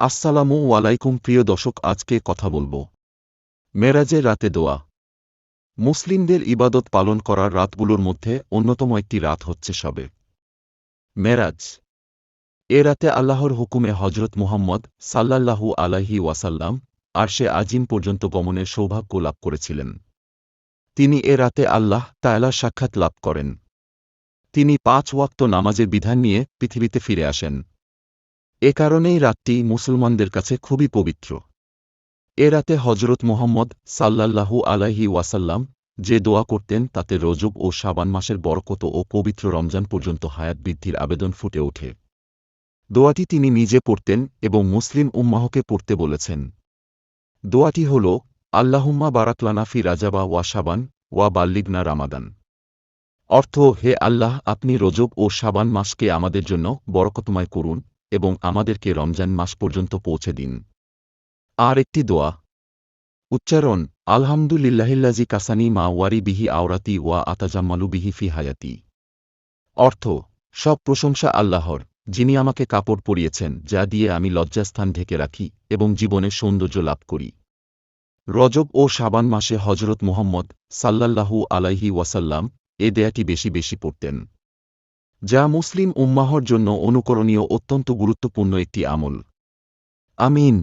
আসসালামু আলাইকুম, প্রিয় দর্শক, আজকে কথা বলব। মেরাজের রাতে দোয়া। মুসলিমদের ইবাদত পালন করার রাতগুলোর মধ্যে অন্যতম একটি রাত হচ্ছে সবে। মেরাজ। এ রাতে আল্লাহর হুকুমে হজরত মুহাম্মদ সাল্লাল্লাহু আলাইহি ওয়াসাল্লাম আর সে আজিম পর্যন্ত গমনের সৌভাগ্য লাভ করেছিলেন। তিনি এ রাতে আল্লাহ তায়ালার সাক্ষাৎ লাভ করেন। তিনি পাঁচ ওয়াক্ত নামাজের বিধান নিয়ে পৃথিবীতে ফিরে আসেন। এ কারণেই রাতটি মুসলমানদের কাছে খুবই পবিত্র। এ রাতে হজরত মোহাম্মদ সাল্লাল্লাহু আলাইহি ওয়াসাল্লাম যে দোয়া করতেন তাতে রজব ও শাবান মাসের বরকত ও পবিত্র রমজান পর্যন্ত হায়াত বৃদ্ধির আবেদন ফুটে ওঠে। দোয়াটি তিনি নিজে পড়তেন এবং মুসলিম উম্মাহকে পড়তে বলেছেন। দোয়াটি হল, আল্লাহুম্মা বারাকলানা ফি রাজাবা ওয়া শাবান ওয়া বাল্লিগনা রামাদান। অর্থ, হে আল্লাহ, আপনি রজব ও শাবান মাসকে আমাদের জন্য বরকতময় করুন এবং আমাদেরকে রমজান মাস পর্যন্ত পৌঁছে দিন। আর একটি দোয়া। উচ্চারণ, আলহামদুলিল্লাহিল্লাজি কাসানি মা ওয়ারি বিহি আওরাতি ওয়া আতাজাম্মালু বিহি ফি হায়াতি। অর্থ, সব প্রশংসা আল্লাহর, যিনি আমাকে কাপড় পরিয়েছেন, যা দিয়ে আমি লজ্জাস্থান ঢেকে রাখি এবং জীবনের সৌন্দর্য লাভ করি। রজব ও শাবান মাসে হজরত মোহাম্মদ সাল্লাল্লাহু আলাইহি ওয়াসাল্লাম এ দেয়াটি বেশি বেশি পড়তেন। যা মুসলিম উম্মাহর জন্য অনুকরণীয় অত্যন্ত গুরুত্বপূর্ণ একটি আমল। আমিন।